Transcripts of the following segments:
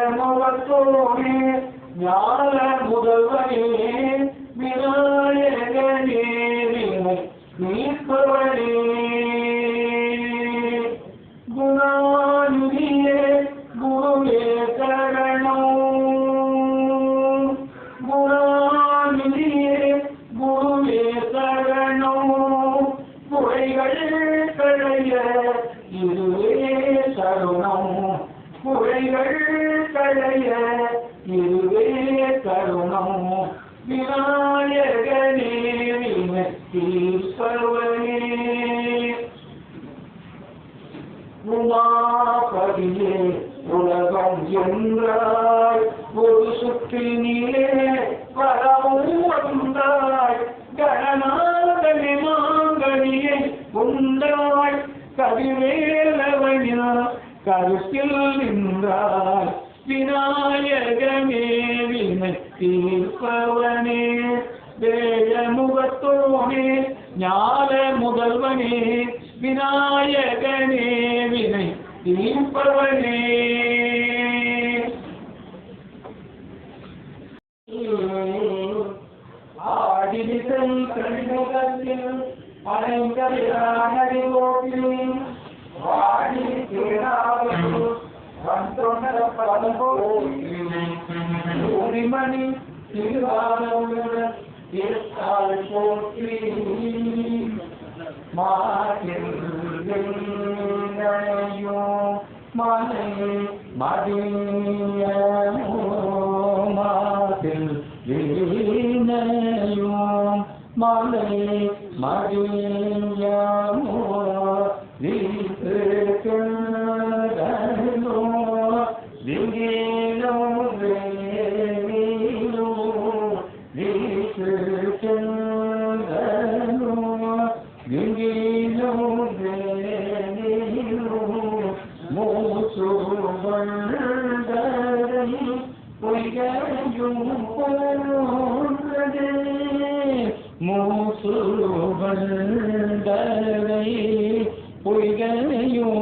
வேதமுகத்தோனே ஞான முதல்வனே விநாயகனே வினை குணாநிதியே குருவே சரணம் குணாநிதியே குருவே சரணம் குறைகள் களைய இதுவே கருணம் குறைகள் விநாயகனே வினத்தீஸ்வரனே உமாபதியே உலகம் என்றாய் ஒரு சுற்றில் நீலே வரவும் வந்தாய். கணநாதனி மாங்கனியை உண்டாய். கதிவேலவனில் கருத்தில் நின்றாய். விநாயகமே தீர்ப்பவனே தீர்ப்பவனே வேயமுகத்தோனே ஞான முதல்வனே விநாயகனே வினை தீர்ப்பவனே. ஆடிதிசை கண்முகத்தில் அனைங்கரியானடி வாடி வாடி தேடாவது வந்தொண்டர பலபோமணி திருவாரூர் திருத்தாள் போற்றி மாயோ மலை மதியமோ மாதில் வீணையோ மலை மதியமோ வீட்டுக்கோ மூசுவண்டரை பொய்கையும் போன்றதே மூசுவண்டரை பொய்கையும்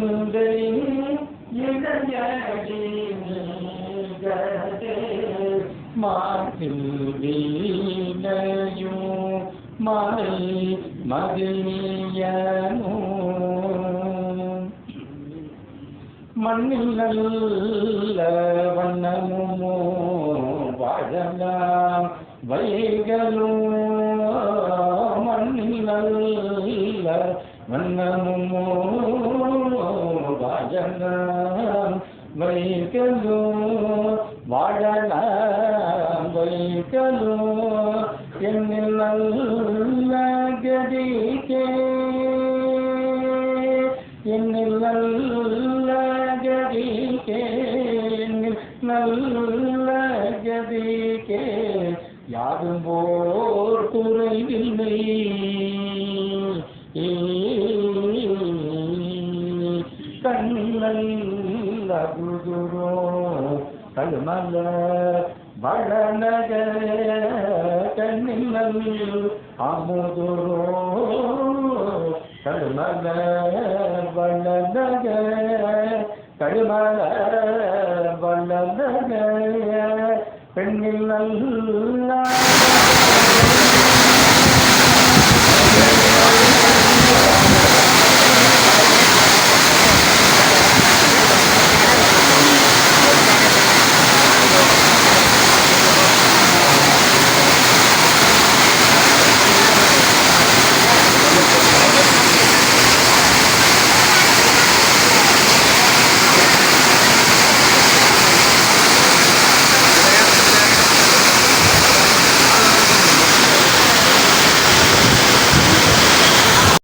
எந்தை இளையடி வீணையும் மலை மண்ணில் நல்ல வண்ணமுமோ வாழலாம் வைகளும் மண்ணில் நல்ல வண்ணமுமோ வாழலாம் வைகளும் வாழலாம் வைகளும் என்னில் நல்ல கதிக்கே என்னில் நல்ல யாரும் போர் குறைவில்லை கண்ணல் அகுதுரோ கல்மல வளநக கண்ணில் அமுதுரோ கல்மல வளநக கல்மல வளநக பெண்கள் நல்ல